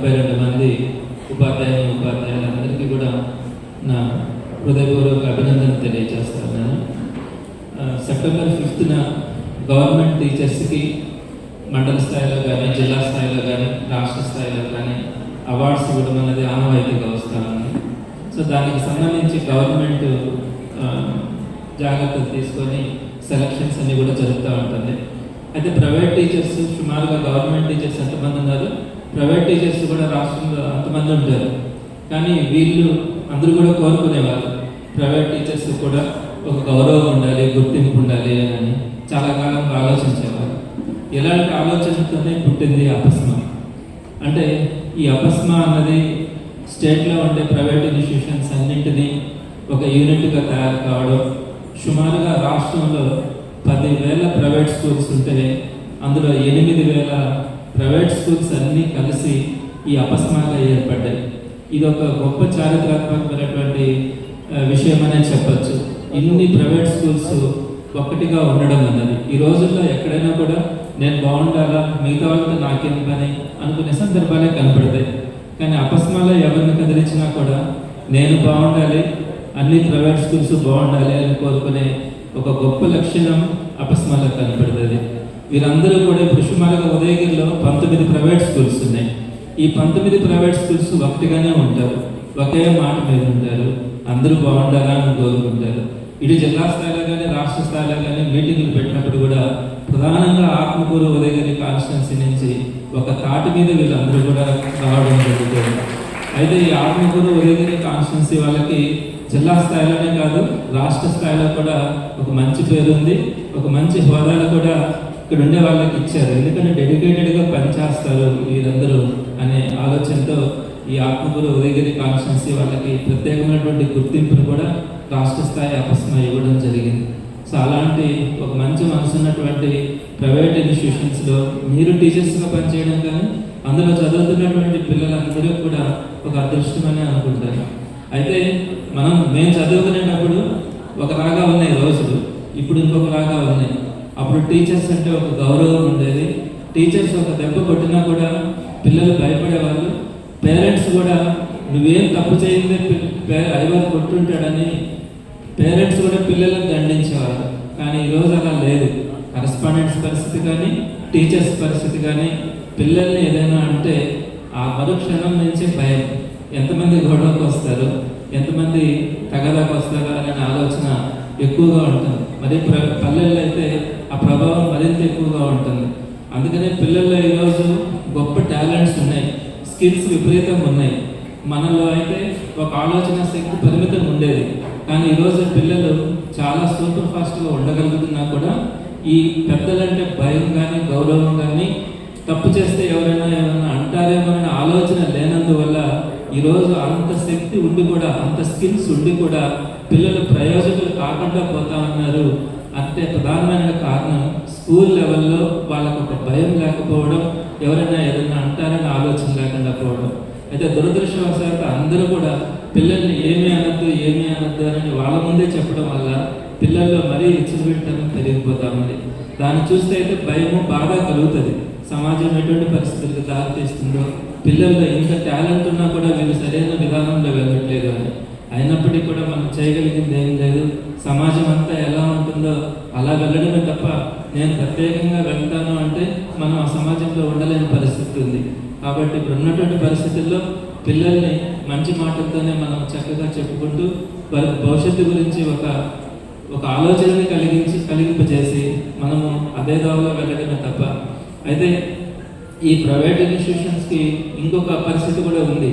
ముప్పై రెండు మంది ఉపాధ్యాయులు ఉపాధ్యాయులందరికీ కూడా నా హృదయపూర్వక అభినందన తెలియజేస్తున్నాను. సెప్టెంబర్ ఫిఫ్త్న గవర్నమెంట్ టీచర్స్కి మండల స్థాయిలో కానీ జిల్లా స్థాయిలో కానీ రాష్ట్ర స్థాయిలో కానీ అవార్డ్స్ ఇవ్వడం అనేది ఆనవాయితీగా వస్తూ సో దానికి సంబంధించి గవర్నమెంట్ జాగ్రత్తలు తీసుకొని సెలక్షన్స్ అన్నీ కూడా జరుగుతూ ఉంటుంది. అయితే ప్రైవేట్ టీచర్స్ సుమారుగా గవర్నమెంట్ టీచర్స్ ఎంతమంది ఉన్నారు? ప్రైవేట్ టీచర్స్ కూడా రాష్ట్రంలో అంతమంది ఉంటారు. కానీ వీళ్ళు అందరూ కూడా కోరుకునేవారు. ప్రైవేట్ టీచర్స్ కూడా ఒక గౌరవం ఉండాలి గుర్తింపు ఉండాలి అని చాలా కాలం ఆలోచించేవారు. ఎలాంటి ఆలోచనతోనే పుట్టింది అపస్మ అంటే ఈ అపస్మ అన్నది స్టేట్లో ఉండే ప్రైవేట్ ఇన్స్టిట్యూషన్స్ అన్నింటినీ ఒక యూనిట్గా తయారు కావడం సుమారుగా రాష్ట్రంలో పదివేల ప్రైవేట్ స్కూల్స్ ఉంటే అందులో ఎనిమిది వేల ప్రైవేట్ స్కూల్స్ అన్నీ కలిసి ఈ అపస్మాగా ఏర్పడ్డాయి. ఇది ఒక గొప్ప చారిత్రాత్మకమైనటువంటి విషయం అనే చెప్పచ్చు. ఇన్ని ప్రైవేట్ స్కూల్స్ ఒక్కటిగా ఉండడం అన్నది. ఈ రోజుల్లో ఎక్కడైనా కూడా నేను బాగుండాలా మిగతా వాళ్ళతో నాకేం పని అనుకునే సందర్భాలే కనపడతాయి. కానీ అపస్మాలో ఎవరిని కదిలించినా కూడా నేను బాగుండాలి అన్ని ప్రైవేట్ స్కూల్స్ బాగుండాలి అని కోరుకునే ఒక గొప్ప లక్షణం అపస్మాలో కనపడుతుంది. వీరందరూ కూడా ఇప్పుడు సుమారుగా ఉదయగిరిలో పంతొమ్మిది ప్రైవేట్ స్కూల్స్ ఉన్నాయి. ఈ పంతొమ్మిది ప్రైవేట్ స్కూల్స్ ఒకటిగానే ఉంటారు. ఒకే మాట మీద ఉంటారు. అందరూ బాగుండాలని కోరుకుంటారు. ఇటు జిల్లా స్థాయిలో కానీ రాష్ట్ర స్థాయిలో కానీ మీటింగ్లు పెట్టినప్పుడు కూడా ప్రధానంగా ఆత్మకూరు ఉదయగిరి కాన్స్టిట్యున్సీ నుంచి ఒక తాటి మీద వీళ్ళందరూ కూడా రావడం జరుగుతుంది. అయితే ఈ ఆత్మకూరు ఉదయగిరి కాన్స్టిట్యున్సీ వాళ్ళకి జిల్లా స్థాయిలోనే కాదు రాష్ట్ర స్థాయిలో కూడా ఒక మంచి పేరు ఉంది ఒక మంచి హోదాలు కూడా ఇక్కడ ఉండే వాళ్ళకి ఇచ్చారు. ఎందుకంటే డెడికేటెడ్గా పనిచేస్తారు వీరందరూ అనే ఆలోచనతో ఈ ఆత్మగురు ఉదయగిరి కాన్స్టిట్యున్సీ వాళ్ళకి ప్రత్యేకమైనటువంటి గుర్తింపును కూడా రాష్ట్ర స్థాయి అపస్మ ఇవ్వడం జరిగింది. సో అలాంటి ఒక మంచి మనసు ఉన్నటువంటి ప్రైవేట్ ఇన్స్టిట్యూషన్స్లో మీరు టీచర్స్గా పనిచేయడం కానీ అందులో చదువుతున్నటువంటి పిల్లలందరూ కూడా ఒక అదృష్టమని అనుకుంటారు. అయితే మనం మేము చదువుకునేటప్పుడు ఒక ఉన్నాయి రోజులు ఇప్పుడు ఇంకొకలాగా ఉన్నాయి అప్పుడు టీచర్స్ అంటే ఒక గౌరవం ఉండేది. టీచర్స్ ఒక దెబ్బ కొట్టినా కూడా పిల్లలు భయపడేవాళ్ళు. పేరెంట్స్ కూడా నువ్వేం తప్పు చేయందే ఐవర్ కొట్టుంటాడని పేరెంట్స్ కూడా పిల్లలను దండించేవారు కానీ ఈరోజు అలా లేదు. కరస్పాండెంట్స్ పరిస్థితి కానీ టీచర్స్ పరిస్థితి కానీ పిల్లల్ని ఏదైనా అంటే ఆ మరుక్షణం నుంచే భయం. ఎంతమంది గొడవకు వస్తారు? ఎంతమంది తగదాకు వస్తారు? అనే ఆలోచన ఎక్కువగా ఉంటుంది. మరి పల్లెల్లో అయితే ఆ ఎక్కువగా ఉంటుంది. అందుకనే పిల్లల్లో ఈరోజు గొప్ప టాలెంట్స్ ఉన్నాయి. స్కిల్స్ విపరీతంగా ఉన్నాయి. మనలో అయితే ఒక ఆలోచన శక్తి పరిమితం ఉండేది. కానీ ఈరోజు పిల్లలు చాలా సూపర్ ఫాస్ట్గా ఉండగలుగుతున్నా కూడా ఈ పెద్దలంటే భయం కానీ గౌరవం కానీ తప్పు చేస్తే ఎవరైనా ఏమైనా అంటారేమో అనే ఆలోచన లేనందువల్ల ఈరోజు అంత శక్తి ఉండి కూడా అంత స్కిల్స్ ఉండి కూడా పిల్లలు ప్రయోజకులు కాకుండా పోతా ఉన్నారు. అంటే ప్రధానమైన కారణం స్కూల్ లెవెల్లో వాళ్ళకు ఒక భయం లేకపోవడం ఎవరైనా ఏదైనా అంటారని ఆలోచన లేకుండా పోవడం. అయితే దురదృష్టవశాత్తు అందరూ కూడా పిల్లల్ని ఏమీ అనొద్దు ఏమీ అనొద్దు అని వాళ్ళ ముందే చెప్పడం వల్ల పిల్లల్లో మరీ ఇచ్చిపెట్టడం పెరిగిపోతా ఉంది దాన్ని చూస్తే అయితే భయము బాగా కలుగుతుంది. సమాజం ఎటువంటి పరిస్థితులకు దారితీస్తుందో పిల్లల్లో ఇంత టాలెంట్ ఉన్నా కూడా వీళ్ళు సరైన విధానంలో వెళ్ళట్లేదు అని. అయినప్పటికీ కూడా మనం చేయగలిగింది ఏం లేదు. సమాజం అంతా ఎలా ఉంటుందో అలా వెళ్ళడమే తప్ప నేను ప్రత్యేకంగా వెళ్తాను అంటే మనం ఆ సమాజంలో ఉండలేని పరిస్థితి ఉంది. కాబట్టి ఇప్పుడు ఉన్నటువంటి పరిస్థితుల్లో పిల్లల్ని మంచి మాటలతోనే మనం చక్కగా చెప్పుకుంటూ వారి భవిష్యత్తు గురించి ఒక ఒక ఆలోచనని కలిగించి కలిగింపజేసి మనము అదే దావలో వెళ్ళడమే తప్ప. అయితే ఈ ప్రైవేట్ ఇన్స్టిట్యూషన్స్కి ఇంకొక పరిస్థితి కూడా ఉంది.